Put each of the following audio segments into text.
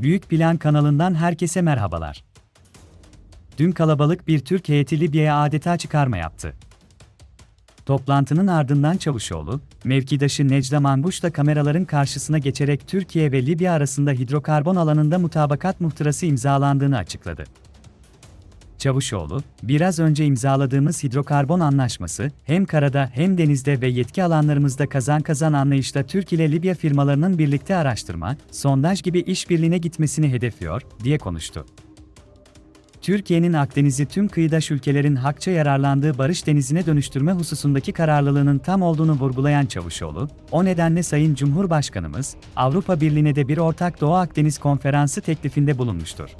Büyük Plan kanalından herkese merhabalar. Dün kalabalık bir Türk heyeti Libya'ya adeta çıkarma yaptı. Toplantının ardından Çavuşoğlu, mevkidaşı Necla Manguş da kameraların karşısına geçerek Türkiye ve Libya arasında hidrokarbon alanında mutabakat muhtırası imzalandığını açıkladı. Çavuşoğlu, biraz önce imzaladığımız hidrokarbon anlaşması, hem karada hem denizde ve yetki alanlarımızda kazan kazan anlayışla Türk ile Libya firmalarının birlikte araştırma, sondaj gibi işbirliğine gitmesini hedefliyor, diye konuştu. Türkiye'nin Akdeniz'i tüm kıyıdaş ülkelerin hakça yararlandığı barış denizine dönüştürme hususundaki kararlılığının tam olduğunu vurgulayan Çavuşoğlu, o nedenle Sayın Cumhurbaşkanımız, Avrupa Birliği'ne de bir ortak Doğu Akdeniz konferansı teklifinde bulunmuştur.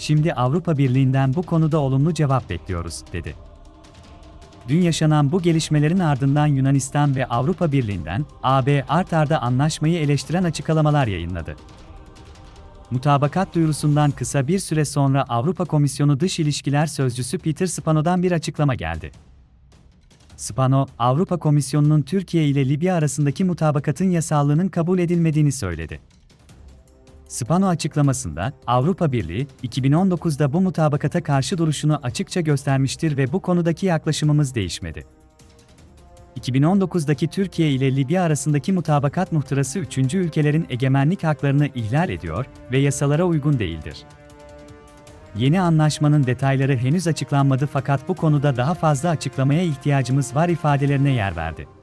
Şimdi Avrupa Birliği'nden bu konuda olumlu cevap bekliyoruz, dedi. Dün yaşanan bu gelişmelerin ardından Yunanistan ve Avrupa Birliği'nden AB art arda anlaşmayı eleştiren açıklamalar yayınladı. Mutabakat duyurusundan kısa bir süre sonra Avrupa Komisyonu Dış İlişkiler Sözcüsü Peter Spano'dan bir açıklama geldi. Spano, Avrupa Komisyonu'nun Türkiye ile Libya arasındaki mutabakatın yasallığının kabul edilmediğini söyledi. Spano açıklamasında, Avrupa Birliği, 2019'da bu mutabakata karşı duruşunu açıkça göstermiştir ve bu konudaki yaklaşımımız değişmedi. 2019'daki Türkiye ile Libya arasındaki mutabakat muhtırası üçüncü ülkelerin egemenlik haklarını ihlal ediyor ve yasalara uygun değildir. Yeni anlaşmanın detayları henüz açıklanmadı fakat bu konuda daha fazla açıklamaya ihtiyacımız var ifadelerine yer verdi.